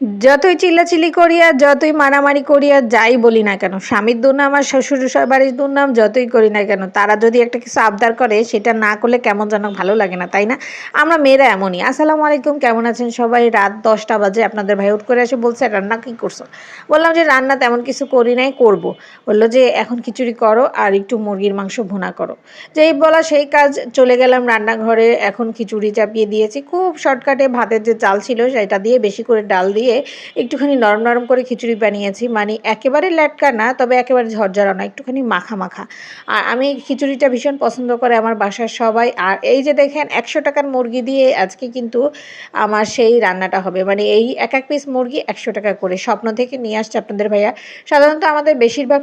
যতই চিল্লাচিল্লি করি আর যতই মারামারি করি আর যাই বলি না কেন, স্বামীর দুর্নাম আর শ্বশুর বাড়ির দুর্নাম যতই করি না কেন, তারা যদি একটা কিছু আবদার করে, সেটা না করলে কেমন যেন ভালো লাগে না, তাই না? আমরা মেয়েরা এমনই। আসসালামু আলাইকুম, কেমন আছেন সবাই? রাত দশটা বাজে, আপনাদের ভাই উঠ করে এসে বলছে, রান্না কী করছ? বললাম যে, রান্না তেমন কিছু করি নাই, করব। বলল যে, এখন খিচুড়ি করো আর একটু মুরগির মাংস ভুনা করো। যেই বলা সেই কাজ, চলে গেলাম রান্নাঘরে, এখন খিচুড়ি চাপিয়ে দিয়েছি। খুব শর্টকাটে ভাতের যে চাল ছিল, সেটা দিয়ে বেশি করে ডাল দিয়ে দিয়ে একটুখানি নরম নরম করে খিচুড়ি বানিয়েছি। মানে একেবারে ল্যাটকা না, তবে একেবারে ঝরঝরা না একটুখানি মাখা মাখা। আর আমি খিচুড়িটা ভীষণ পছন্দ করে আমার বাসার সবাই। আর এই যে দেখেন, একশো টাকার মুরগি দিয়ে আজকে কিন্তু আমার সেই রান্নাটা হবে। মানে এই এক এক পিস মুরগি একশো টাকা করে। স্বপ্ন থেকে নিয়ে আসছে আপনাদের ভাইয়া। সাধারণত আমাদের বেশিরভাগ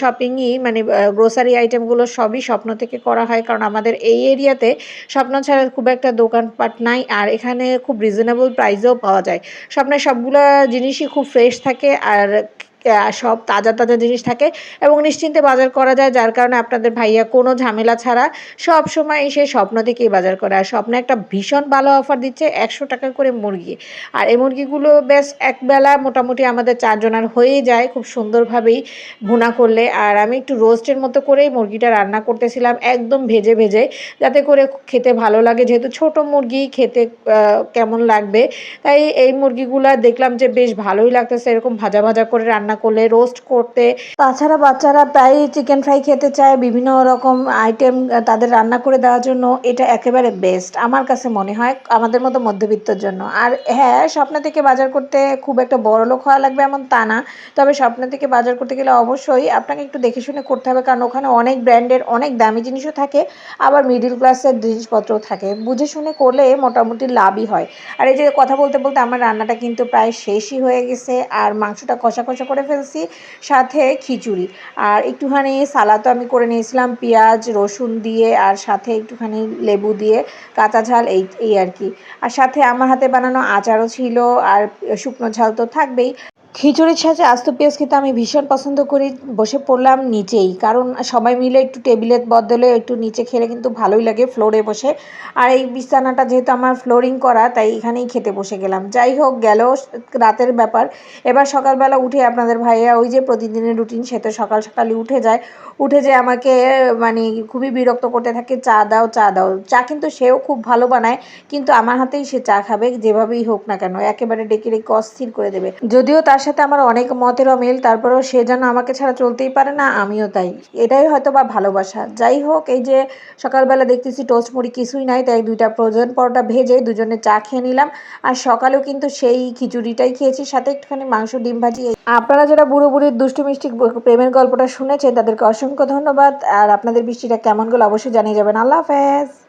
শপিংই মানে গ্রোসারি আইটেমগুলো সবই স্বপ্ন থেকে করা হয়। কারণ আমাদের এই এরিয়াতে স্বপ্ন ছাড়া খুব একটা দোকানপাট নাই। আর এখানে খুব রিজনেবল প্রাইসেও পাওয়া যায়। স্বপ্নের সব সবগুলো জিনিসই খুব ফ্রেশ থাকে আর সব তাজা তাজা জিনিস থাকে এবং নিশ্চিন্তে বাজার করা যায়, যার কারণে আপনাদের ভাইয়া কোনো ঝামেলা ছাড়া সব সময় এসে স্বপ্ন থেকেই বাজার করে। আর স্বপ্নে একটা ভীষণ ভালো অফার দিচ্ছে একশো টাকা করে মুরগি। আর এই মুরগিগুলো বেশ একবেলা মোটামুটি আমাদের চারজনার হয়ে যায়, খুব সুন্দরভাবেই ভুনা করলে। আর আমি একটু রোস্টের মতো করেই মুরগিটা রান্না করতেছিলাম, একদম ভেজে ভেজে, যাতে করে খেতে ভালো লাগে। যেহেতু ছোট মুরগি, খেতে কেমন লাগবে? তাই এই মুরগিগুলো দেখলাম যে বেশ ভালোই লাগতেছে, এরকম ভাজা ভাজা করে রান্না রান্না করলে রোস্ট করতে। তাছাড়া বাচ্চারা প্রায় চিকেন ফ্রাই খেতে চায়, বিভিন্ন রকম আইটেম তাদের রান্না করে দেওয়ার জন্য। এটা একেবারে বেস্ট আমার কাছে মনে হয়, আমাদের মতো মধ্যবিত্তর জন্য। আর হ্যাঁ স্বপ্ন থেকে বাজার করতে খুব একটা বড় লোক হওয়া লাগবে এমন তা না। তবে স্বপ্ন থেকে বাজার করতে গেলে অবশ্যই আপনাকে একটু দেখে শুনে করতে হবে, কারণ ওখানে অনেক ব্র্যান্ডের অনেক দামি জিনিসও থাকে, আবার মিডিল ক্লাসের জিনিসপত্রও থাকে। বুঝে শুনে করলে মোটামুটি লাভই হয়। আর এই যে কথা বলতে বলতে আমার রান্নাটা কিন্তু প্রায় শেষই হয়ে গেছে, আর মাংসটা কষা কষা করে ফেলছি, সাথে খিচুড়ি। আর একটুখানি সালাদও আমি করে নিয়েছিলাম, পেঁয়াজ, রসুন দিয়ে, আর সাথে একটুখানি লেবু দিয়ে, কাঁচা ঝাল, এই এই আর কি। আর সাথে আমার হাতে বানানো আচারও ছিল, আর শুকনো ঝাল তো থাকবেই। খিচুড়ির সাথে আস্ত পেঁয়াজ খেতে আমি ভীষণ পছন্দ করি। বসে পড়লাম নিচেই। কারণ সবাই মিলে একটু টেবিলের বদলে একটু নিচে খেলে কিন্তু ভালোই লাগে ফ্লোরে বসে। আর এই বিছানাটা যেহেতু আমার ফ্লোরিং করা, তাই এখানেই খেতে বসে গেলাম। যাই হোক, গেল রাতের ব্যাপার। এবার সকালবেলা উঠে আপনাদের ভাইয়া ওই যে প্রতিদিনের রুটিন, সে তো সকাল সকালে উঠে যায়। উঠে যে আমাকে মানে খুবই বিরক্ত করতে থাকে, চা দাও চা দাও। চা কিন্তু সেও খুব ভালো বানায়, কিন্তু আমার হাতেই সে চা খাবে, যেভাবেই হোক না কেন। একেবারে ডেকে ডেকে অস্থির করে দেবে। যদিও তার সাথে আমার অনেক মতের অমিল তারপরেও সে যেন আমাকে ছাড়া চলতেই পারে না, আমিও তাই। এটাই হয়তো বা ভালোবাসা। যাই হোক, এই যে সকালবেলা দেখতেছি টোস্ট মুড়ি কিছুই নাই, তাই দুইটা প্রয়োজন পরোটা ভেজে দুজনে চা খেয়ে নিলাম। আর সকালেও কিন্তু সেই খিচুড়িটাই খেয়েছি, সাথে একটুখানি মাংস, ডিম ভাজি। আপনারা যারা বুড়ো বুড়ির দুষ্টু মিষ্টি প্রেমের গল্পটা শুনেছেন, তাদেরকে অসংখ্য ধন্যবাদ। আর আপনাদের বৃষ্টিটা কেমন গেলো অবশ্যই জানিয়ে যাবেন। আল্লাহ হাফেজ।